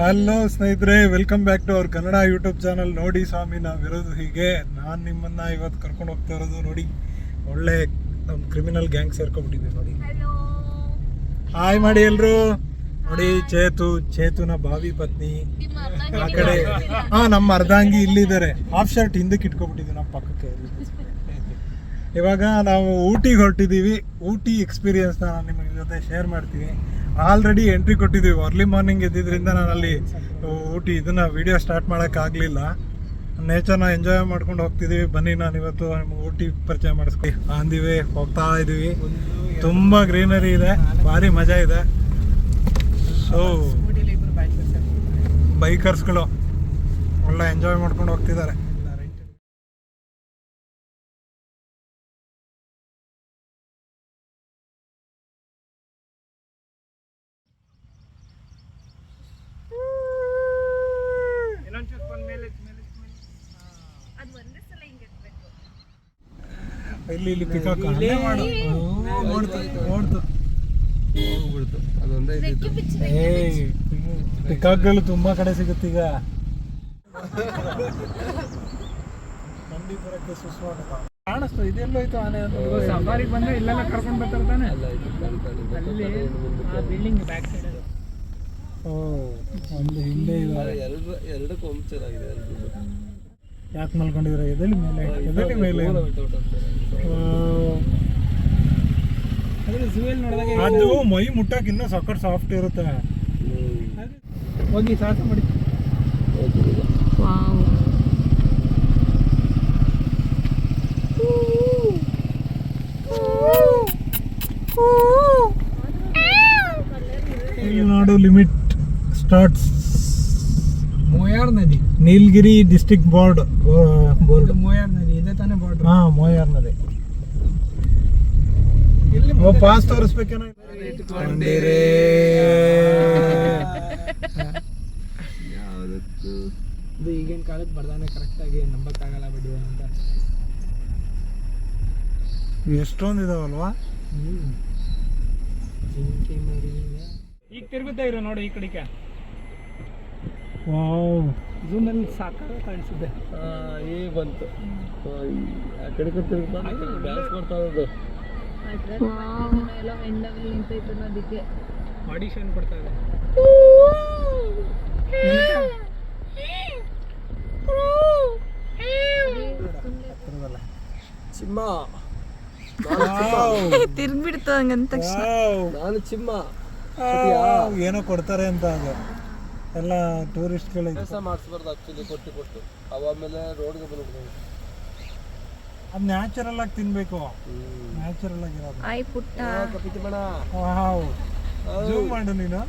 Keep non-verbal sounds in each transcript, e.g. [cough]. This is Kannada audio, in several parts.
ಹಲೋ ಸ್ನೇಹಿತರೆ ವೆಲ್ಕಮ್ ಬ್ಯಾಕ್ ಟು ಅವ್ರ ಕನ್ನಡ ಯೂಟ್ಯೂಬ್ ಚಾನಲ್ ನೋಡಿ ಸ್ವಾಮಿ ನಾವಿರೋದು ಹೀಗೆ. ನಾನು ನಿಮ್ಮನ್ನು ಇವತ್ತು ಕರ್ಕೊಂಡು ಹೋಗ್ತಾ ಇರೋದು ನೋಡಿ. ಒಳ್ಳೆ ನಮ್ಮ ಕ್ರಿಮಿನಲ್ ಗ್ಯಾಂಗ್ ಸೇರ್ಕೊಂಡ್ಬಿಟ್ಟಿದ್ವಿ ನೋಡಿ. ಹಾಯ್ ಮಾಡಿ ಎಲ್ರು. ನೋಡಿ ಚೇತು ಚೇತುನ ಭಾವಿ ಪತ್ನಿ. ಆ ಕಡೆ ಹಾ ನಮ್ಮ ಅರ್ಧಾಂಗಿ ಇಲ್ಲಿದ್ದಾರೆ. ಹಾಫ್ ಶರ್ಟ್ ಹಿಂದಕ್ಕೆ ಇಟ್ಕೊಬಿಟ್ಟಿದ್ವಿ ನಮ್ಮ ಪಕ್ಕಕ್ಕೆ ಇವಾಗ ನಾವು ಊಟಿಗೆ ಹೊರಟಿದ್ದೀವಿ. ಊಟಿ ಎಕ್ಸ್ಪೀರಿಯನ್ಸ್ನ ನಾನು ನಿಮಗೆ ಜೊತೆ ಶೇರ್ ಮಾಡ್ತೀನಿ. ಆಲ್ರೆಡಿ ಎಂಟ್ರಿ ಕೊಟ್ಟಿದ್ದೀವಿ. ಅರ್ಲಿ ಮಾರ್ನಿಂಗ್ ಇದ್ದಿದ್ರಿಂದ ನಾನು ಅಲ್ಲಿ ಊಟಿ ಇದನ್ನ ವಿಡಿಯೋ ಸ್ಟಾರ್ಟ್ ಮಾಡೋಕ್ಕಾಗಲಿಲ್ಲ. ನೇಚರ್ನ ಎಂಜಾಯ್ ಮಾಡ್ಕೊಂಡು ಹೋಗ್ತಿದ್ದೀವಿ. ಬನ್ನಿ ನಾನು ಇವತ್ತು ನಿಮ್ಗೆ ಊಟಿ ಪರಿಚಯ ಮಾಡಿಸ್ಕೊ ಅಂದಿವೆ ಹೋಗ್ತಾ ಇದ್ದೀವಿ ತುಂಬ ಗ್ರೀನರಿ ಇದೆ. ಭಾರಿ ಮಜಾ ಇದೆ. ಸೊ ಬೈಕರ್ಸ್ಗಳು ಒಳ್ಳೆ ಎಂಜಾಯ್ ಮಾಡ್ಕೊಂಡು ಹೋಗ್ತಿದ್ದಾರೆ. ಇಲ್ಲಿ ಇಲ್ಲಿ ಪಿಕಾಕ್ ಮಾಡು ಓಡ್ತು ಓಡ್ತು. ನೋಡ್ತು ಹೋಗ್ಬಿಡ್ತು. ಅದೊಂದೇ ಏಯ್ ಪಿಕಾಕ್ಗಳು ತುಂಬಾ ಕಡೆ ಸಿಗುತ್ತೀಗ ಈಗ. ಸುಸ್ವಾಗತ. ಕಾಣಿಸ್ತು ಇದೆಲ್ಲೋಯ್ತು ಆನೆ ಅಂತ. ಸಫಾರಿಗೆ ಬಂದ್ರೆ ಇಲ್ಲೆಲ್ಲ ಕರ್ಕೊಂಡು ಬರ್ತಾರೆ ತಾನೆ? ಅಲ್ಲ ಅಲ್ಲಿ ಆ ಬಿಲ್ಡಿಂಗ್ ಬ್ಯಾಕ್ ಸೈಡ್ ಓ ಒಂದು ಹಿಂದೆ ಇದೆ. ಅದು ಎರಡು ಎರಡು ಪಂಕ್ಚರ್ ಆಗಿದೆ ಎರಡು ಯಾಕೆ ಮಲ್ಕೊಂಡಿದ್ರೆ ಎದಲಿ ಮೇಲೆ ಎದಲಿ ಮೇಲೆ ಅದು ಮೈ ಮುಟ್ಟಕ್ಕೆ ಇನ್ನೂ ಸಕ್ಕಟ್ ಸಾಫ್ಟ್ ಇರುತ್ತೆ. ಹೋಗಿ ಸಾಹಸ ಮಾಡಿ. ಲಿಮಿಟ್ ಸ್ಟಾರ್ಟ್ಸ್ ಮೋಯಾರ್ ನದಿ Nilgiri district board board Moyar ನದಿ ಇದೆ ತಾನೇ ಬೋರ್ಡ್ ಹಾ ಮೋಯಾರ್ ನದಿ ಇಲ್ಲಿ ಓ ಪಾಸ್ ತೋರಿಸ್ಬೇಕೇನೋ ಕೊಂಡಿರೇ ಯಾವ್ದಕ್ಕೂ. ಇದು ಈಗಿನ ಕಾಲಕ್ಕೆ ಬರ್ದಾನೆ ಕರೆಕ್ಟಾಗಿ ನಂಬಕ್ಕಾಗಲ್ಲ ಬಿಡಿ ಅಂತ. ಎಷ್ಟೊಂದು ಇದಾವಲ್ವಾ ಈಗ ತಿರುಗುತ್ತಾ ಇರೋ ನೋಡಿ ಈ ಕಡೆಗೆ. ವಾವ್. ಝೂಮಲ್ಲಿ ಸಾಕಾಗ ಕಾಣಿಸಿದೆ ಆ, ಈ ಬಂತು. ಆ, ಕಡೆ ಡ್ಯಾನ್ಸ್ ಮಾಡ್ತಾ ಇರೋದು. ಎಲ್ಲ ಹೆಣ್ಣಲ್ಲಿ ನಿಂತೈತೆ ಅದಕ್ಕೆ ಆಡಿಷನ್ ಕೊಡ್ತಾ ಇದೆ. ಚಿಮ್ಮ. ತಿರ್ಗ್ಬಿಡ್ತು ಹಂಗಂತ ನಾನು ಚಿಮ್ಮ. ಏನೋ ಕೊಡ್ತಾರೆ ಅಂತ ಅದು. ಎಲ್ಲ ಟೂರಿಸ್ಟ್ಗಳು ಕೆಲಸ ಮಾಡಿಸ್ಬಾರ್ದು ಆಕ್ಚುಲಿ ಕೊಟ್ಟು ಕೊಟ್ಟು. ಆಮೇಲೆ ರೋಡ್ಗೆ ಬಂದ್ಬಿಡ್ತಾರೆ ಅದು ನ್ಯಾಚುರಲ್ ಆಗಿ ತಿನ್ಬೇಕು. ಹ್ಮ್. ನ್ಯಾಚುರಲ್ ಆಗಿರೋದು. ಆಯ್ ಪುಟ್ಟ. ಕಪಿತಿ ಬಣ ವಾವ್. ಜೂಮ್ ಮಾಡು ನೀನು.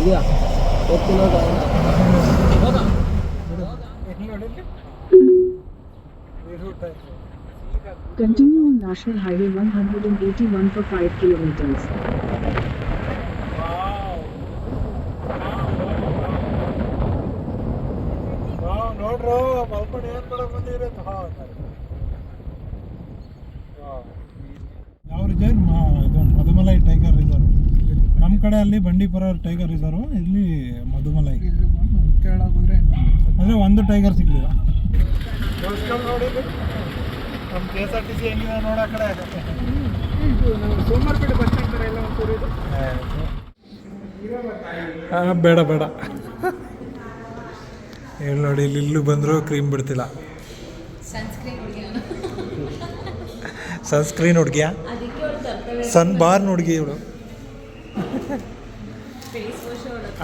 ಇದೆಯಾ? ಹೋಗ್ತೀನಿ ಹೋಗ ಎಲ್ಲಿ ನೋಡಿಲ್ಲಿ Continue on National Highway 181 for 5 kilometers. ನೋಡ್ರು ಮಲ್ಕೊಂಡು ಏನ್ ಮಾಡಕ್ ಬಂದಿದ್ರೆ ಯಾವ ರಿಸರ್ವ್ ಇದು ಮಧುಮಲೈ ಟೈಗರ್ ರಿಸರ್ವ್. ನಮ್ಮ ಕಡೆ ಅಲ್ಲಿ ಬಂಡೀಪುರ ಟೈಗರ್ ರಿಸರ್ವ್ ಇಲ್ಲಿ ಮಧುಮಲೈ. ಕೇರಳ ಹೋದ್ರೆ ಅಂದ್ರೆ ಒಂದು ಟೈಗರ್ ಸಿಗ್ಲಿಲ್ಲ. ನಮ್ಮ K S R T C ಹೆಂಗಿದೆ ನೋಡ ಕಡೆ ಸೋಮವಾರಪೇಟೆ ಬಸ್ ಸ್ಟ್ಯಾಂಡ್ ಎಲ್ಲ ಒಂಚೂರು ಇದು? ಆ, ಬೇಡ ಬೇಡ. ಹೇಳಿ ನೋಡಿ ಇಲ್ಲಿ ಇಲ್ಲೂ ಬಂದರೂ ಕ್ರೀಮ್ ಬಿಡ್ತಿಲ್ಲ. ಸನ್ಸ್ಕ್ರೀನ್ ಹುಡುಗಿಯ? ಸನ್ ಬಾರ್ನ್ ಹುಡುಗಿ ಇವಳು.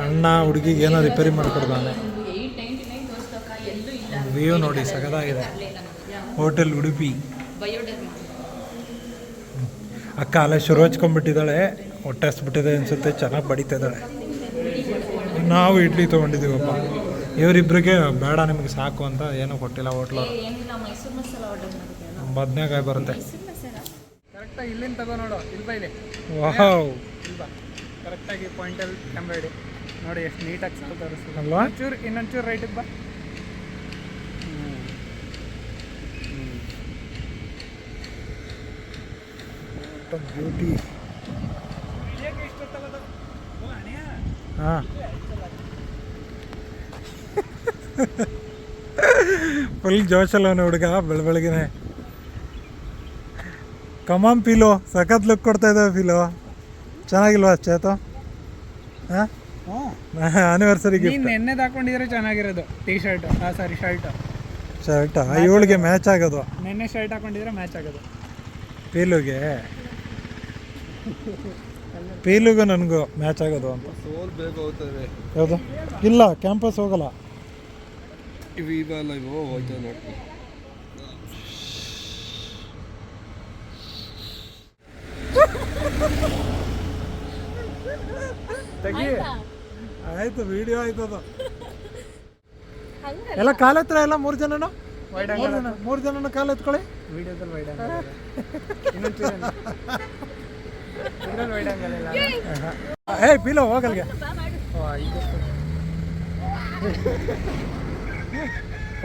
ಅಣ್ಣ ಹುಡುಗಿಗೆ ಏನೋ ರಿಪೇರಿ ಮಾಡಿಕೊಡ್ತಾನೆ. ವ್ಯೂ ನೋಡಿ ಸಗದಾಗಿದೆ. ಹೋಟೆಲ್ ಉಡುಪಿ. ಅಕ್ಕ ಅಲ್ಲೇ ಶುರು ಹಚ್ಕೊಂಡ್ಬಿಟ್ಟಿದ್ದಾಳೆ ಹೊಟ್ಟೆ ಹಸ್ಬಿಟ್ಟಿದೆ ಅನ್ಸುತ್ತೆ ಚೆನ್ನಾಗಿ ಬಡಿತಾ ಇದ್ದಾಳೆ ನಾವು ಇಡ್ಲಿ ತೊಗೊಂಡಿದ್ದೀವಪ್ಪ. ಇವರಿಬ್ಬರಿಗೆ ಬೇಡ ನಿಮಗೆ ಸಾಕು ಅಂತ ಏನೂ ಕೊಟ್ಟಿಲ್ಲ ಹೋಟ್ಲ. ಬದನೆಕಾಯಿ ಬರುತ್ತೆ. ಕರೆಕ್ಟಾಗಿ ಇಲ್ಲಿಂದ ತಗೋ ನೋಡು ಇಲ್ಲಿ ಬಾ ಇಲ್ಲಿ. ವಾವ್ ಕರೆಕ್ಟಾಗಿ ಪಾಯಿಂಟಲ್ಲಿ ಕ್ಯಾಮ್ರಾ ನೋಡಿ ಎಷ್ಟು ನೀಟಾಗಿ ಸಾಲ ತೋರಿಸ್ತೀವಿ ಇನ್ನೊಂಚೂರು ರೈಟಿಗೆ ಬಾ. ಬ್ಯೂಟಿ ಹಾಂ ಫುಲ್ ಜೋಶಲ್ಲವನು ಹುಡುಗ ಬೆಳ ಕಮಾಮ್ ಪಿಲೋ ಸಖತ್ ಲುಕ್ ಕೊಡ್ತಾ ಇದ್ದಾವೆ ಪಿಲೋ ಚೆನ್ನಾಗಿಲ್ವಾ ಚೇತು? ಹಾಂ? ಆನಿವರ್ಸರಿ ಗಿಫ್ಟ್ ನೆನ್ನೆದ್ ಹಾಕೊಂಡಿದ್ರೆ ಚೆನ್ನಾಗಿರೋದು ಟೀ ಶರ್ಟ್ ಆ ಸಾರಿ ಶರ್ಟ್ ಶರ್ಟ್ ಇವಳಿಗೆ ಮ್ಯಾಚ್ ಆಗೋದು. ನೆನ್ನೆ ಶರ್ಟ್ ಹಾಕೊಂಡಿದ್ರೆ ಮ್ಯಾಚ್ ಆಗೋದು. ಪೀಲುಗೆ ಪೀಲುಗೂ ನನಗೂ ಮ್ಯಾಚ್ ಆಗೋದು ಅಂತ. ಸೋಲ್ ಬೇಗ ಹೋಗ್ತದೆ. ಯಾವುದು? ಇಲ್ಲ ಕ್ಯಾಂಪಸ್ ಹೋಗಲ್ಲ. ಇವು ಇವೆಲ್ಲ ಇವು ಹೋಯ್ತವೆ ನೋಡಿ. ತೆಗಿ ಆಯ್ತು? ವಿಡಿಯೋ ಆಯ್ತು ಅದು. ಎಲ್ಲ ಕಾಲ ಹತ್ರ ಎಲ್ಲ ಮೂರು ಜನನು? ವೈಡ್ ಮೂರು ಜನ ಮೂರು ಜನನು ಕಾಲ ಎತ್ಕೊಳ್ಳಿ. ವಿಡಿಯೋದಲ್ಲಿ ವೈಡ್ [laughs] ಏ ಪೀಲೋ ಹೋಗಲ್ಗೆ.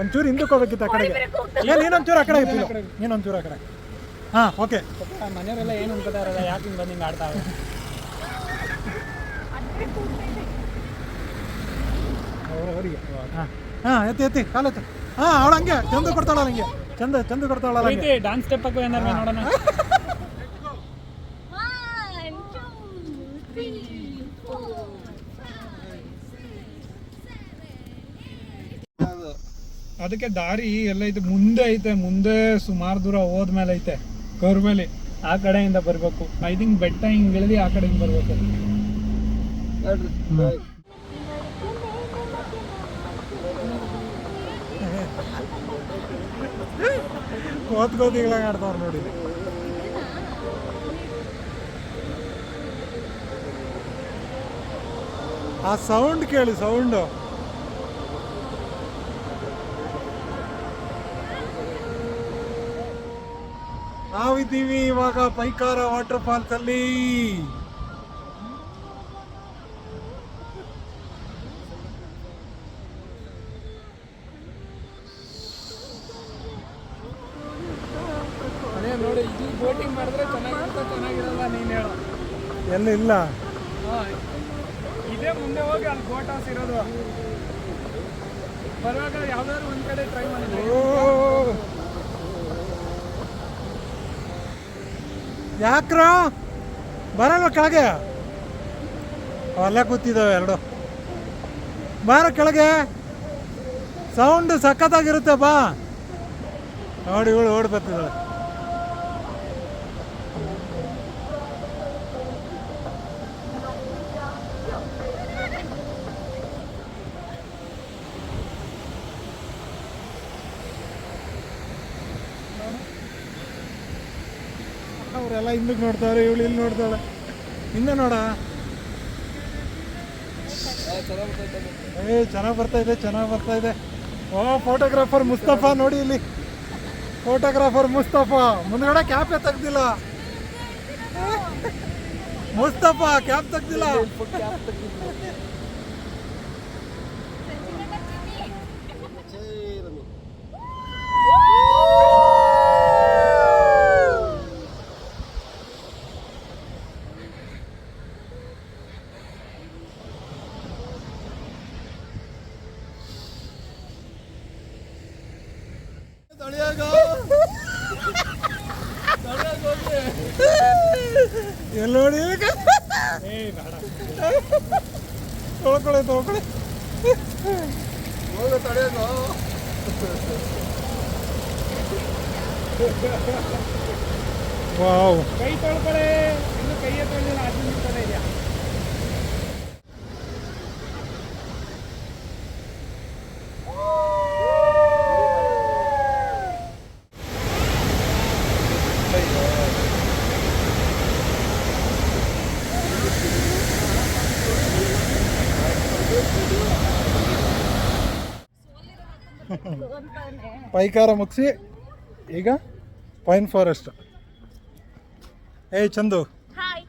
ಒಂಚೂರು ಹಿಂದಕ್ಕೆ ಹೋಗ್ಬೇಕಿತ್ತು ಆ ಕಡೆಗೆ. ಏ ನೀನೊಂಚೂರು ಆ ಕಡೆ ಪೀಲೋ. ನೀನೊಂಚೂರು ಆ ಕಡೆ. ಹಾಂ ಓಕೆ. ಮನೆಯವರೆಲ್ಲ ಏನು ಅನ್ಕೋತಾರಲ್ಲ ಯಾಕೆ ಹಿಂಗೆ ಬಂದು ಹಿಂಗೆ ಆಡ್ತಾವೆ ಅವರಿಗೆ. ಹಾಂ. ಹಾಂ ಎತ್ತಿ ಎತ್ತಿ ಕಾಲತ್ತು ಹಾಂ ಅವಳು ಹಂಗೆ ಚಂದ ಕೊಡ್ತಾಳ ಹಂಗೆ. ಚಂದ ಚಂದ ಕೊಡ್ತಾಳ ಡಾನ್ಸ್ ಸ್ಟೆಪ್ ಹಾಕೋ ಏನಾರು ನೋಡೋಣ? ಅದಕ್ಕೆ ದಾರಿ ಎಲ್ಲ ಐತೆ ಮುಂದೆ ಐತೆ, ಮುಂದೆ ಸುಮಾರು ದೂರ ಹೋದ್ಮೇಲೆ ಐತೆ ಕರ್ಮೇಲೆ ಆ ಕಡೆಯಿಂದ ಬರಬೇಕು. ಐ ಥಿಂಕ್ ಬೆಟ್ಟ ಹಿಂಗೆ ಇಳಿದು ಆ ಕಡೆಯಿಂದ ಬರಬೇಕು. ಕೋತ್ ನೋಡಿ. ಆ ಸೌಂಡ್ ಕೇಳಿ ಸೌಂಡು ನಾವಿದ್ದೀವಿ ಇವಾಗ ಪೈಕಾರ ವಾಟರ್ ಫಾಲ್ಸ್ ಅಲ್ಲಿ ನೋಡಿ ಇದು ಬೋಟಿಂಗ್ ಮಾಡಿದ್ರೆ ಚೆನ್ನಾಗಿರುತ್ತೆ ಚೆನ್ನಾಗಿರಲ್ಲ ನೀನು ಹೇಳು. ಎಲ್ಲಿ ಇಲ್ಲ ಇದೇ ಮುಂದೆ ಹೋಗಿ ಅಲ್ಲಿ ಬೋಟ್ ಹೌಸ್ ಇರೋದು. ಬರುವಾಗ ಯಾವ್ದಾದ್ರು ಒಂದ್ ಕಡೆ ಟ್ರೈ ಮಾಡಿದ್ವಿ ಯಾಕ್ರೋ? ಬರಲ್ವ ಕೆಳಗೆ. ಅಲ್ಲೇ ಕೂತಿದ್ದಾವೆ ಎರಡು. ಬಾರ ಕೆಳಗೆ. ಸೌಂಡ್ ಸಖತ್ತಾಗಿರುತ್ತೆ ಬಾ. ನೋಡಿ ಇವಳು ಓಡಿ ಅವರೆಲ್ಲ ಹಿಂದಕ್ಕೆ ನೋಡ್ತಾವ್ರೆ ಇವಳು ಇಲ್ಲಿ ನೋಡ್ತಾಳೆ. ಹಿಂದೆ ನೋಡ. ಏ, ಚೆನ್ನಾಗಿ ಬರ್ತಾ ಇದೆ, ಚೆನ್ನಾಗಿ ಬರ್ತಾ ಇದೆ. ಓ ಫೋಟೋಗ್ರಾಫರ್ ಮುಸ್ತಫಾ ನೋಡಿ ಇಲ್ಲಿ. ಫೋಟೋಗ್ರಾಫರ್ ಮುಸ್ತಫಾ, ಮುಂದ್ಗಡೆ ಕ್ಯಾಪೇ ತೆಗ್ದಿಲ್ಲ. ಮುಸ್ತಫಾ ಕ್ಯಾಪ್ ತೆಗ್ದಿಲ್ಲ ಎಲ್ಲಿ ನೋಡಿ ತೊಳ್ಕೊಳ್ಳಿ ತೊಳ್ಕೊಳ್ಳಿ ಹೋಗ ತಡೆಯೋದು ವಾವ್ ಕೈ ತೊಳ್ಕೊಳ್ಳಿ ಇನ್ನು ಕೈಯೇ ತೊಳ್ಳಿಲ್ಲ ಅದು ನಿಂತದೆ ಇದೆಯಾ ಪೈಕಾರ ಮುಗಿಸಿ ಈಗ ಪೈನ್ ಫಾರೆಸ್ಟ್. ಏಯ್ ಚಂದು. ಹಾಯ್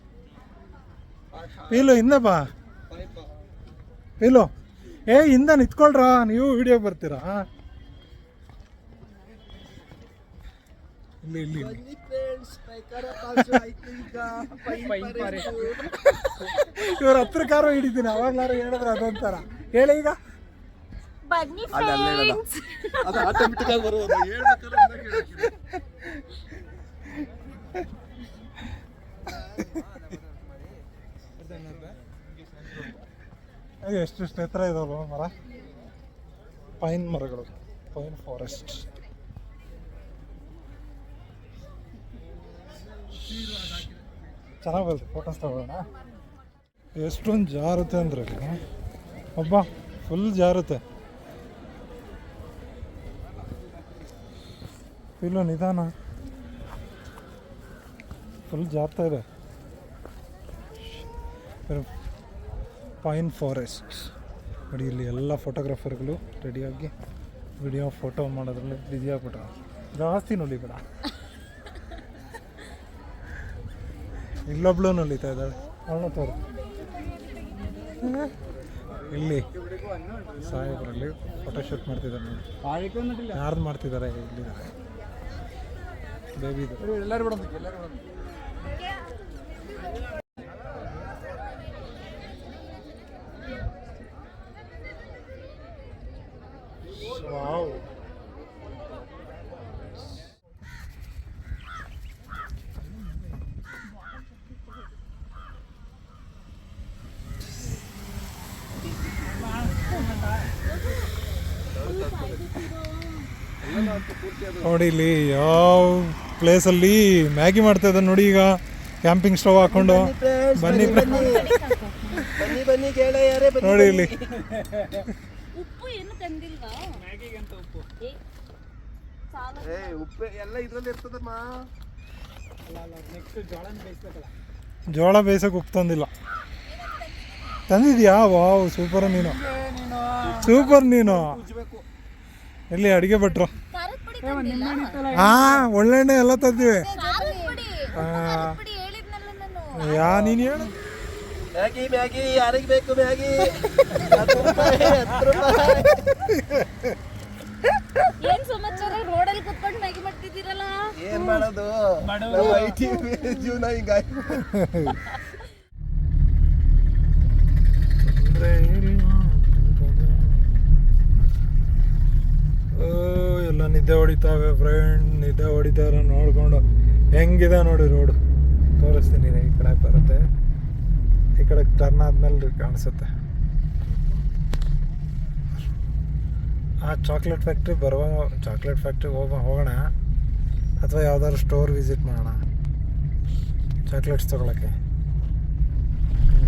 ಪೀಲು ಹಿಂದೆ ಬಾ. ಪೀಲು. ಏ ಹಿಂದೆ ನಿತ್ಕೊಳ್ರಾ ನೀವು ವಿಡಿಯೋ ಬರ್ತೀರಾ? ಇಲ್ಲಿ ಇಲ್ಲಿ ಇಲ್ಲಿ. ಇವ್ರ ಹತ್ರ ಕಾರು ಹಿಡಿತೀನಿ ಅವಾಗ್ಲಾರು ಹೇಳಿದ್ರೆ ಅದೊಂಥರ. ಹೇಳಿ ಈಗ. ಬನ್ನಿ ಅದು ಅಲ್ಲೇ ಇರೋದು. ಫ್ರೆಂಡ್ಸ್ ಅದು ಆಟೋಮೆಟಿಕ್ ಆಗಿ ಬರುವುದು. ಹೇಳ್ಬೇಕಾದ್ರೆ ಇನ್ನ ಕೇಳಕ್ಕಿದೆ. ಅಯ್ಯೋ, ಎಷ್ಟು ಎತ್ತರ ಇದಾವಲ್ಲ ಮರ? ಪೈನ್ ಮರಗಳು ಪೈನ್ ಫಾರೆಸ್ಟ್ ಚೆನ್ನಾಗಿ ಬರುತ್ತೆ ಫೋಟೋಸ್ ತಗೊಳ್ಳೋಣ. ಎಷ್ಟೊಂದು ಜಾರುತ್ತೆ ಅಂದ್ರೆ ಒಬ್ಬ ಫುಲ್ ಜಾರುತ್ತೆ. ಇಲ್ಲ, ನಿಧಾನ. ಫುಲ್ ಜಾಪ್ತಾ ಇದೆ. ಪೈನ್ ಫಾರೆಸ್ಟ್ ನೋಡಿ, ಇಲ್ಲಿ ಎಲ್ಲ ಫೋಟೋಗ್ರಾಫರ್ಗಳು ರೆಡಿಯಾಗಿ ವಿಡಿಯೋ ಫೋಟೋ ಮಾಡೋದ್ರಲ್ಲಿ ಬ್ಯುಸಿ ಆಗ್ಬಿಟ್ರ. ಜಾಸ್ತಿ ನೋಡಿ ಬೇಡ ಇಲ್ಲೊಬ್ಳು ನಲಿತಾ ಇದ್ದಾಳೆ. ಅವಳು ತೋರು. ಇಲ್ಲಿ ಸಾಹೇಬರಲ್ಲಿ ಫೋಟೋಶೂಟ್ ಮಾಡ್ತಿದ್ದಾರೆ ನೋಡಿ. ಯಾರ್ದು ಮಾಡ್ತಿದ್ದಾರೆ? ಇಲ್ಲಿದ್ದಾರೆ. ಬೇಬಿ ಎಲ್ಲರೂ ಬಿಡೋದು ಎಲ್ಲರೂ ಬಿಡೋದು ವಾವ್ ನೋಡಿ ಇಲ್ಲಿ ಯಾವ ಪ್ಲೇಸಲ್ಲಿ ಮ್ಯಾಗಿ ಮಾಡ್ತಾ ಇದ್ದಾನೆ ನೋಡಿ ಈಗ. ಕ್ಯಾಂಪಿಂಗ್ ಸ್ಟವ್ ಹಾಕೊಂಡು. ಬನ್ನಿ ನೋಡಿ ಇಲ್ಲಿ. ಉಪ್ಪು ಏನು ತಂದಿಲ್ವಾ? ಮ್ಯಾಗಿಗಂತ ಉಪ್ಪು. ಏ ಸಾಲ ಏ ಉಪ್ಪೆ ಎಲ್ಲ ಇದ್ರಲ್ಲಿ ಇರ್ತದಮ್ಮ. ಅಲ್ಲ ಅಲ್ಲ ನೆಕ್ಸ್ಟ್ ಜೋಳನ ಬೇಯಿಸ್ಬೇಕಲ್ಲ. ಜೋಳ ಬೇಯಿಸೋಕೆ ಉಪ್ಪು ತಂದಿಲ್ಲ. ತಂದಿದ್ಯಾ? ವಾವ್ ಸೂಪರ್ ನೀನು. ನೀನು. ಸೂಪರ್ ನೀನು. ಎಲ್ಲಿ ಅಡಿಗೆ ಭಟ್ರು. ಹಾ ಒಳ್ಳೆಣ್ಣೆ ಎಲ್ಲ ತಂದಿವೆ ಯಾ ನೀನು ಹೇಳು ಮ್ಯಾಗಿ ಮ್ಯಾಗಿ ಯಾರಿಗೆ ಬೇಕು ಮ್ಯಾಗಿ ಏನ್ ಸಮಾಚಾರ ರೋಡಲ್ಲಿ ಕುತ್ಕೊಂಡು ಮ್ಯಾಗಿ ಮಾಡ್ತಿದ್ದೀರಲ್ಲ ಏನ್ ಮಾಡೋದು ಬಡವ್ರು. ನಮ್ಮ ಐಟಿ ಜೀವನ ಹಿಂಗಾಗಿ ತೊಂದ್ರೆ ಇಲ್ಲ. ಓ ಎಲ್ಲ ನಿದ್ದೆ ಹೊಡಿತಾವೆ ಫ್ರೆಂಡ್ ನಿದ್ದೆ ಹೊಡಿತಾರ ನೋಡಿಕೊಂಡು ಹೆಂಗಿದೆ ನೋಡಿ ರೋಡ್ ತೋರಿಸ್ತೀನಿ ಈ ಕಡೆ ಬರುತ್ತೆ. ಈ ಕಡೆ ಟರ್ನ್ ಆದ್ಮೇಲೆ ಕಾಣಿಸುತ್ತೆ. ಆ ಚಾಕ್ಲೇಟ್ ಫ್ಯಾಕ್ಟ್ರಿ ಬರುವ ಚಾಕ್ಲೇಟ್ ಫ್ಯಾಕ್ಟ್ರಿ ಹೋಗ, ಹೋಗೋಣ. ಅಥವಾ ಯಾವ್ದಾದ್ರು ಸ್ಟೋರ್ ವಿಸಿಟ್ ಮಾಡೋಣ. ಚಾಕ್ಲೇಟ್ಸ್ ತಗೊಳಕ್ಕೆ.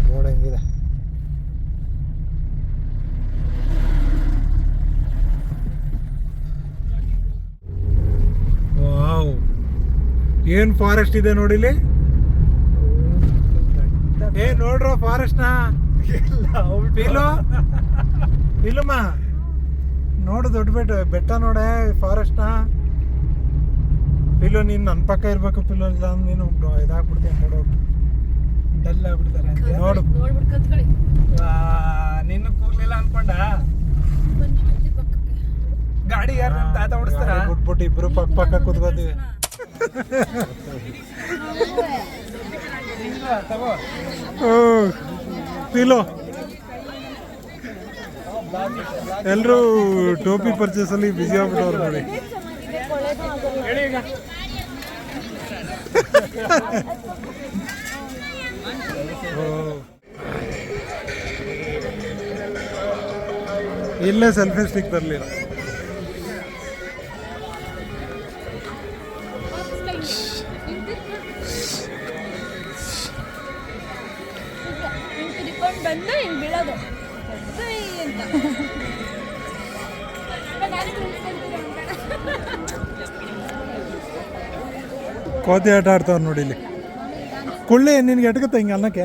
ರೋಡ್ ಹೆಂಗಿದೆ. ವಾವ್. ಏನು ಫಾರೆಸ್ಟ್ ಇದೆ ನೋಡಿಲಿ ಏ ನೋಡ್ರ ಫಾರೆಸ್ಟ್ ಇಲ್ಲಮ್ಮ. ನೋಡು ದೊಡ್ಡ ಬೆಟ್ಟ ಬೆಟ್ಟ ನೋಡೆ ಫಾರೆಸ್ಟ್ನ. ಪಿಲ್ಲು ನೀನ್ ನನ್ನ ಪಕ್ಕ ಇರ್ಬೇಕು ಪಿಲ್ಲು ಇಲ್ಲ ನೀನು ಇದಾಗ್ಬಿಡ್ತೀನಿ ನೋಡು ಡಲ್ ಆಗ್ಬಿಡ್ತಾರೆ ನೋಡು. ನಿನ್ನ ಕೂಗ್ಲಿಲ್ಲ ಅನ್ಕೊಂಡ? ಗಾಡಿ ಯಾರು ತಾತ ಓಡಿಸ್ತಾರ? ಬಿಟ್ಬಿಟ್ಟು ಇಬ್ರು ಪಕ್ಕ ಪಕ್ಕ ಕೂತ್ಕೋತೀವಿ ತಿಲೋ. ಎಲ್ಲರೂ ಟೋಪಿ ಪರ್ಚೇಸ್ ಅಲ್ಲಿ ಬಿಸಿ ಆಗ್ಬಿಟ್ಟವ್ರು ನೋಡಿ. ಇಲ್ಲೇ ಸೆಲ್ಫಿ ಸ್ಟಿಕ್ ತರಲಿಲ್ಲ ತಿಳ್ಸ್ಕೊಂತೀನಿ ಕೋತಿ ಆಟ ಆಡ್ತಾವ್ರು ನೋಡಿ ಇಲ್ಲಿ. ಕುಳ್ಳಿ ನಿನ್ಗೆ ಎಟ್ಕತ್ತ ಹಿಂಗೆ ಅನ್ನಕ್ಕೆ?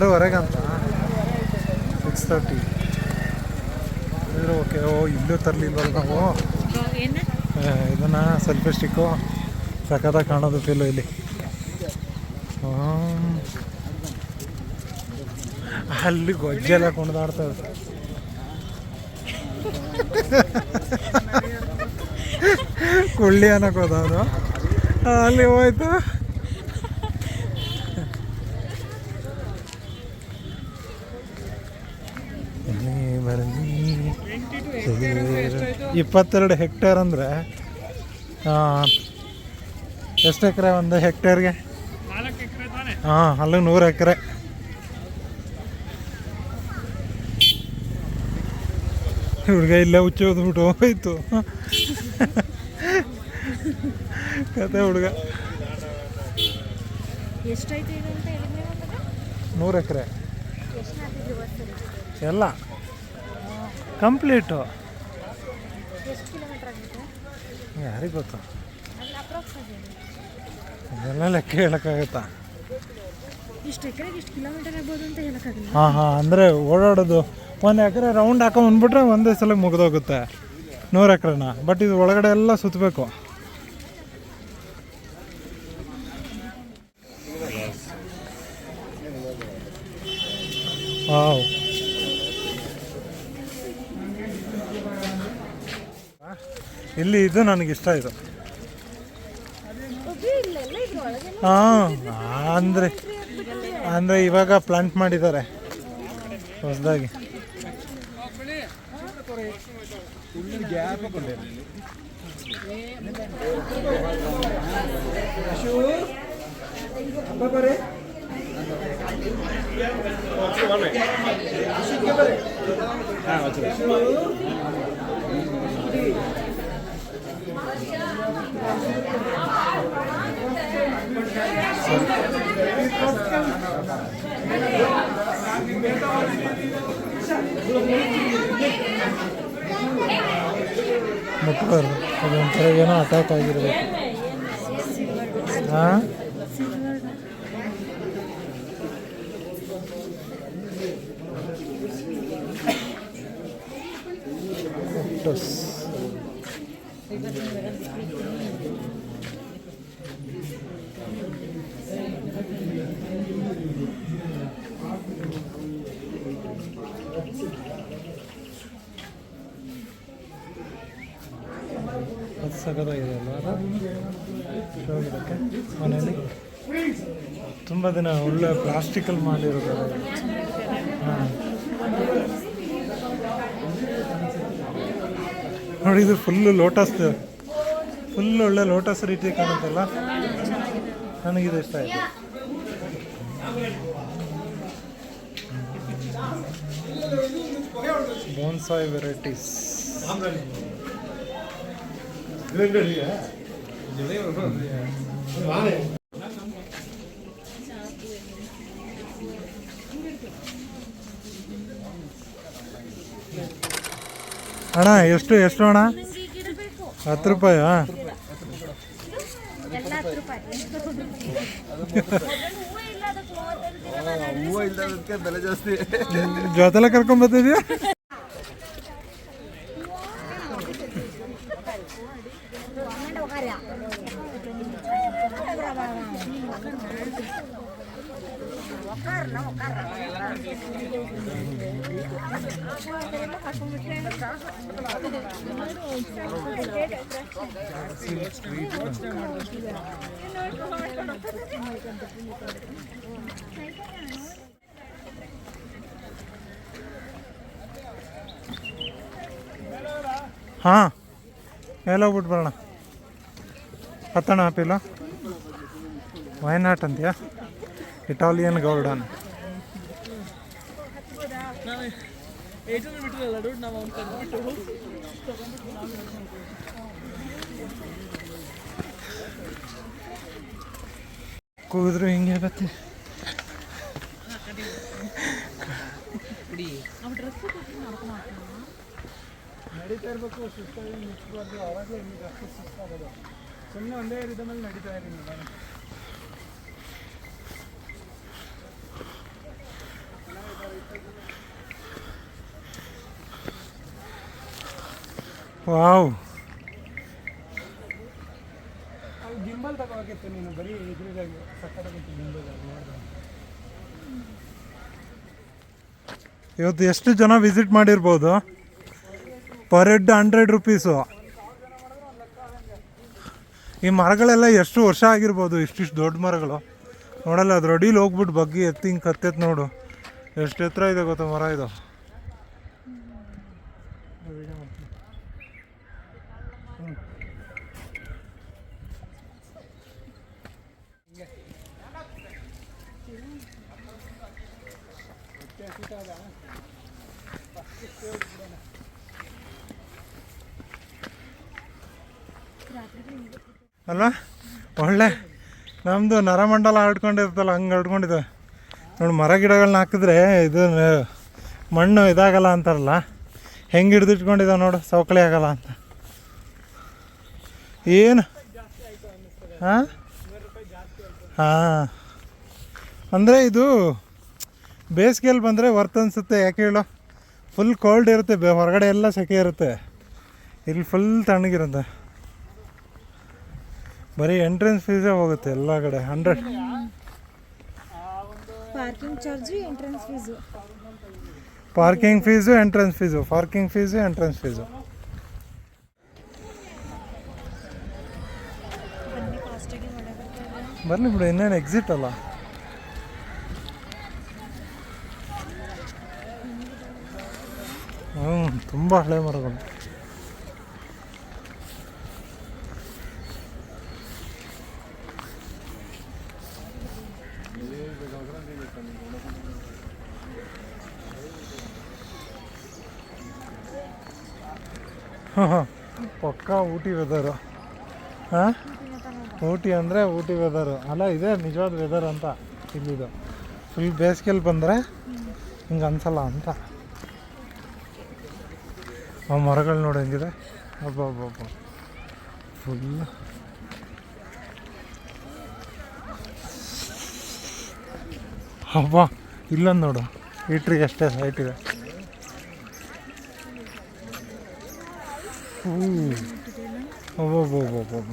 ಆರೂವರೆಗೆ ಅಂತ. Six thirty okay. ಓ, ಇಲ್ಲೂ ತರಲಿಲ್ವಲ್ಲ ನಾವು? ಇದನ್ನು ಸೆಲ್ಫಿ ಸ್ಟಿಕ್ಕು ಸಖತ್ತಾಗಿ ಕಾಣೋದು ಫೀಲು ಇಲ್ಲಿ. ಅಲ್ಲಿ ಗೊಜ್ಜೆಲ್ಲ ಕುಣಿದಾಡ್ತದೆ ಕುಳ್ಳಿ ಅನ್ನಕ್ ಅಲ್ಲಿ ಹೋಯ್ತು ಮನೆ ಬರಲಿ ಇಪ್ಪತ್ತೆರಡು ಹೆಕ್ಟೇರ್ ಅಂದರೆ ಎಷ್ಟು ಎಕರೆ ಒಂದು ಹೆಕ್ಟೇರ್ಗೆ? ಹಾಂ ಅಲ್ಲೂ ನೂರು ಎಕರೆ. ಹುಡುಗ ಇಲ್ಲೇ ಹುಚ್ಚಿ ಹೋದ್ಬಿಟ್ಟು ಹೋಯ್ತು. ಕತೆ ಹುಡುಗ. ನೂರು ಎಕರೆ. ಎಲ್ಲ. ಕಂಪ್ಲೀಟು. ಯಾರಿಗ ಗೊತ್ತು? ಇದೆಲ್ಲ ಲೆಕ್ಕ ಹೇಳೋಕ್ಕಾಗತ್ತಾ ಇಷ್ಟು ಎಕರೆಗೆ ಇಷ್ಟು ಕಿಲೋಮೀಟರ್ ಆಗ್ಬೋದು ಅಂತ ಹೇಳೋಕ್ಕಾಗಲ್ಲ. ಹಾಂ ಹಾಂ ಅಂದರೆ ಓಡಾಡೋದು ಒಂದು ಎಕರೆ ರೌಂಡ್ ಹಾಕೊಂಬಂದ್ಬಿಟ್ರೆ ಒಂದೇ ಸಲ ಮುಗಿದೋಗುತ್ತೆ. ನೂರು ಎಕರೆನ. ಬಟ್ ಇದು ಒಳಗಡೆ ಎಲ್ಲ ಸುತ್ತಬೇಕು ವಾವ್ ಇಲ್ಲಿ ಇದು ನನಗೆ ಇಷ್ಟ ಇದು ಹಾಂ ಅಂದರೆ ಅಂದರೆ ಇವಾಗ ಪ್ಲಾಂಟ್ ಮಾಡಿದ್ದಾರೆ. ಹೊಸದಾಗಿ. ಮುಟ್ಬಾರ್ದು ಅದೊಂಥರ ಏನೋ ಅಟ್ಯಾಕ್ ಆಗಿರಬೇಕು ಹಾಂ Octos. ಅಲ್ವಾ? ಅದು? ಶೋಗಿಡಕ್ಕೆ ಮನೆಯಲ್ಲಿ. ತುಂಬ ದಿನ ಒಳ್ಳೆ ಪ್ಲಾಸ್ಟಿಕಲ್ಲಿ ಮಾಡಿರೋದು. ಹಾಂ. ನೋಡಿ, ಇದು ಫುಲ್ಲು ಲೋಟಸ್ ಫುಲ್ ಒಳ್ಳೆ ಲೋಟಸ್ ರೀತಿ ಕಾಣುತ್ತಲ್ಲ? ನನಗಿದು ಇಷ್ಟ ಆಯಿತು. ಬೋನ್ಸಾಯ್ ವೆರೈಟೀಸ್ ಅಣ್ಣ ಎಷ್ಟು ಎಷ್ಟು ಅಣ್ಣ? ನಂಗೆ ಈಗ ಇಡಬೇಕು ಹತ್ತು ರೂಪಾಯಿ ಎಲ್ಲ ಹತ್ತು ರೂಪಾಯಿ ಅದ್ರಲ್ಲಿ ಹೂವೇ ಇಲ್ಲ ಅದಕ್ಕೆ ಮೂವತ್ತೈದು ದಿನ ಹೂವು ಇಲ್ಲದಕ್ಕೆ ಬೆಲೆ ಜಾಸ್ತಿ ಜೊತೆಲೆ ಕರ್ಕೊಂಡ್ ಬರ್ತಿದ್ಯಾ? ಹಾಂ. ಎಲ್ಲ ಹೋಗ್ಬಿಟ್ಟು ಬರೋಣ. ಹತ್ತಣ ಆಪಿಲ್ಲ ವಯನಾಟ್ ಅಂತೀಯಾ? ಇಟಾಲಿಯನ್ ಗಾರ್ಡನ್ ಕೂಗಿದ್ರು ಹಿಂಗೆ ಬತ್ತೆ. ನಡೀತಾ ಇರಬೇಕು ಸುಸ್ತಾಗಿ ನಿಲ್ಸ್ಬಾರ್ದು ಅವಾಗಲೇ ನಿಮ್ಗೆ ಜಾಸ್ತಿ ಸುಸ್ತಾಗೋದು ಸುಮ್ಮನೆ ಒಂದೇ ರಿದಮಲ್ಲಿ ನಡೀತಾ ಇರಿ ವಾವ್. ಗಿಂಬಲ್ ತಗೋಬೇಕಿತ್ತು ನೀನು ಬರೀ ಇದ್ರಿಗಾಗಿ ಸಕ್ಕತ್ತಾಗಿತ್ತು ಗಿಂಬಲ್ ಇವತ್ತು ಎಷ್ಟು ಜನ ವಿಸಿಟ್ ಮಾಡಿರ್ಬೋದು? Per head hundred rupees. ಈ ಮರಗಳೆಲ್ಲ ಎಷ್ಟು ವರ್ಷ ಆಗಿರ್ಬೋದು ಇಷ್ಟಿಷ್ಟು ದೊಡ್ಡ ಮರಗಳು. ನೋಡಲ್ಲ ಅದ್ರ ಅಡಿಲಿ ಹೋಗ್ಬಿಟ್ಟು ಬಗ್ಗಿ ಎತ್ತಿ ಹಿಂಗೆ ಕತ್ತೆತ್ ನೋಡು. ಎಷ್ಟು ಎತ್ತರ ಇದೆ ಗೊತ್ತಾ ಮರ ಇದು? ಅಲ್ಲ ಒಳ್ಳೆ. ನಮ್ಮದು ನರಮಂಡಲ ಹರಡ್ಕೊಂಡಿರ್ತಲ್ಲ ಹಂಗೆ ಹರಡ್ಕೊಂಡಿದೆ ನೋಡಿ ಮರ ಗಿಡಗಳನ್ನ ಹಾಕಿದ್ರೆ ಇದು ಮಣ್ಣು ಇದಾಗಲ್ಲ ಅಂತಾರಲ್ಲ. ಹೆಂಗೆ ಹಿಡಿದಿಟ್ಕೊಂಡಿದ್ದಾವೆ ನೋಡು, ಸವಕಳಿ ಆಗಲ್ಲ ಅಂತ. ಏನು? ಹಾಂ ಹಾಂ ಅಂದರೆ ಇದು ಬೇಸಿಗೆಯಲ್ಲಿ ಬಂದರೆ ವರ್ತ್ ಅನಿಸುತ್ತೆ. ಯಾಕೆ ಹೇಳು? ಫುಲ್ ಕೋಲ್ಡ್ ಇರುತ್ತೆ, ಬೆ, ಹೊರಗಡೆ ಎಲ್ಲ ಸೆಕೆ ಇರುತ್ತೆ. ಇಲ್ಲಿ ಫುಲ್ ತಣ್ಣಗಿರುತ್ತೆ. ಬರೀ ಎಂಟ್ರೆನ್ಸ್ ಫೀಸೇ ಹೋಗುತ್ತೆ ಎಲ್ಲ ಕಡೆ hundred parking charge entrance fees parking fees entrance fees parking fees entrance fees ಬರಲಿ ಬಿಡು ಇನ್ನೇನು ಎಕ್ಸಿಟ್ ಅಲ್ಲ. ಹ್ಞೂ ತುಂಬ ಹಳೆ ಮರಗಳು. ಹಾಂ ಹಾಂ ಪಕ್ಕಾ ಊಟಿ ವೆದರು ಹಾಂ? ಊಟಿ ಅಂದರೆ ಊಟಿ ವೆದರು ಅಲ್ಲ, ಇದೆ ನಿಜವಾದ ವೆದರ್ ಅಂತ ಇಲ್ಲಿದು. ಫುಲ್ ಬೇಸಿಗೆಯಲ್ಲಿ ಬಂದರೆ ಹಿಂಗೆ ಅನ್ಸಲ್ಲ ಅಂತ. ಆ ಮರಗಳು ನೋಡಿ ಹೆಂಗಿದೆ? ಅಬ್ಬಬ್ಬಬ್ಬ. ಫುಲ್ ಹಬ್ಬ ಇಲ್ಲ ನೋಡು. ಈಟ್ರಿಗೆ ಟ್ರೀಗೆ ಅಷ್ಟೇ ಹೈಟ್ ಇದೆ. ಒಬ್ಬೊಬ್ಬೊಬ್ಬೊಬ್ಬ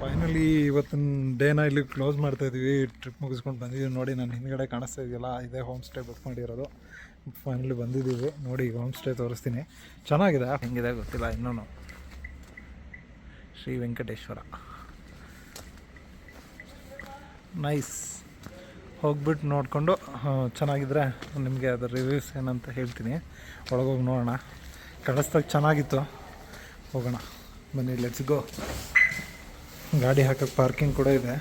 ಫೈನಲಿ ಇವತ್ತಿನ ಡೇನ ಇಲ್ಲಿ ಕ್ಲೋಸ್ ಮಾಡ್ತಾ ಇದ್ದೀವಿ ಟ್ರಿಪ್ ಮುಗಿಸ್ಕೊಂಡು ಬಂದಿದ್ದೀವಿ ನೋಡಿ, ನಾನು ಹಿಂದ್ಗಡೆ ಕಾಣಿಸ್ತಾ ಇದೆಯಲ್ಲ, ಇದೇ ಹೋಮ್ ಸ್ಟೇ ಬುಕ್ ಮಾಡಿರೋದು. ಫೈನಲಿ ಬಂದಿದ್ದೀವಿ ನೋಡಿ, ಈಗ ಹೋಮ್ ಸ್ಟೇ ತೋರಿಸ್ತೀನಿ. ಚೆನ್ನಾಗಿದೆ. ಹೆಂಗಿದೆ ಗೊತ್ತಿಲ್ಲ ಇನ್ನೂ ಶ್ರೀ ವೆಂಕಟೇಶ್ವರ. ನೈಸ್ ಹೋಗ್ಬಿಟ್ಟು ನೋಡಿಕೊಂಡು ಚೆನ್ನಾಗಿದ್ರೆ ನಿಮಗೆ ಅದರ ರಿವ್ಯೂಸ್ ಏನಂತ ಹೇಳ್ತೀನಿ. ಒಳಗೋಗಿ ನೋಡೋಣ. ಕಳಿಸ್ದಾಗ ಚೆನ್ನಾಗಿತ್ತು. ಹೋಗೋಣ. ಬನ್ನಿ ಲೆಟ್ಸ್ ಗೋ ಗಾಡಿ ಹಾಕಕ್ಕೆ ಪಾರ್ಕಿಂಗ್ ಕೂಡ ಇದೆ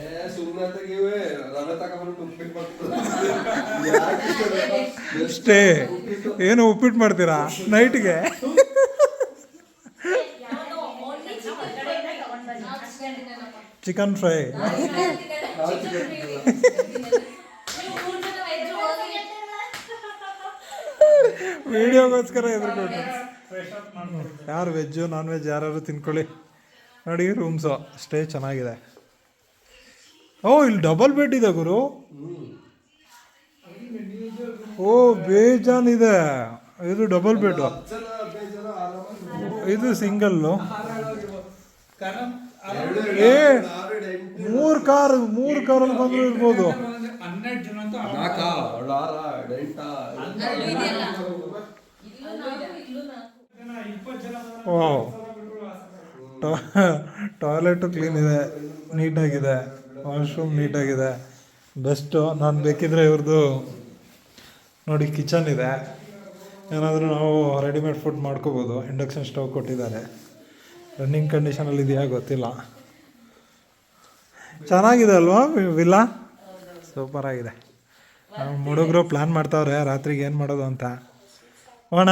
ಏ ಸುಮ್ಮನೆ ತೆಗಿವೆ ರವೆ ತಗೊಂಡ್ಬಂದು ಉಪ್ಪಿಟ್ಟು ಮಾಡ್ತಾರೆ ಅಷ್ಟೇ. ಏನು ಉಪ್ಪಿಟ್ಟು ಮಾಡ್ತೀರಾ? ನೈಟ್ಗೆ? Chicken fry. ವಿಡಿಯೋಗೋಸ್ಕರ ಎದುರ್ಕೊಂಡು ಯಾರು ವೆಜ್ಜು ನಾನ್ ವೆಜ್ ಯಾರು ತಿನ್ಕೊಳ್ಳಿ. ನೋಡಿ ರೂಮ್ಸು ಸ್ಟೇ ಚೆನ್ನಾಗಿದೆ. ಓ, ಇಲ್ಲಿ ಡಬಲ್ ಬೆಡ್ ಇದೆ ಗುರು. ಓ ಬೇಜಾನ್ ಇದೆ ಇದು ಡಬಲ್ ಬೆಡ್ ಇದು ಸಿಂಗಲ್ಲು ಏ ಮೂರು ಕಾರ್ ಮೂರು ಕಾರಲ್ಲಿ ಬಂದ್ರು ಇರ್ಬೋದು. ಟಾಯ್ಲೆಟ್ ಜನ ಅಂತೂ ನಾಕಾ ಒಳ್ಳಾರ ಎಂಟ ವಾವ್ ಟಾಯ್ಲೆಟು ಕ್ಲೀನ್ ಇದೆ ನೀಟಾಗಿದೆ ವಾಶ್ರೂಮ್ ನೀಟಾಗಿದೆ ಬೆಸ್ಟು ನಾನು ಬೇಕಿದ್ರೆ ಇವ್ರದ್ದು ನೋಡಿ, ಕಿಚನ್ ಇದೆ. ಏನಾದರೂ ನಾವು ರೆಡಿಮೇಡ್ ಫುಡ್ ಮಾಡ್ಕೋಬೋದು. ಇಂಡಕ್ಷನ್ ಸ್ಟವ್ ಕೊಟ್ಟಿದ್ದಾರೆ. ರನ್ನಿಂಗ್ ಕಂಡೀಷನಲ್ಲಿ ಇದೆಯಾ ಗೊತ್ತಿಲ್ಲ. ಚೆನ್ನಾಗಿದೆ ಅಲ್ವಾ ವಿಲ್ಲ? ಸೂಪರ್ ಆಗಿದೆ. ಹುಡುಗರು ಪ್ಲ್ಯಾನ್ ಮಾಡ್ತಾವ್ರೆ, ರಾತ್ರಿಗೆ ಏನು ಮಾಡೋದು ಅಂತ. ಹೋಣ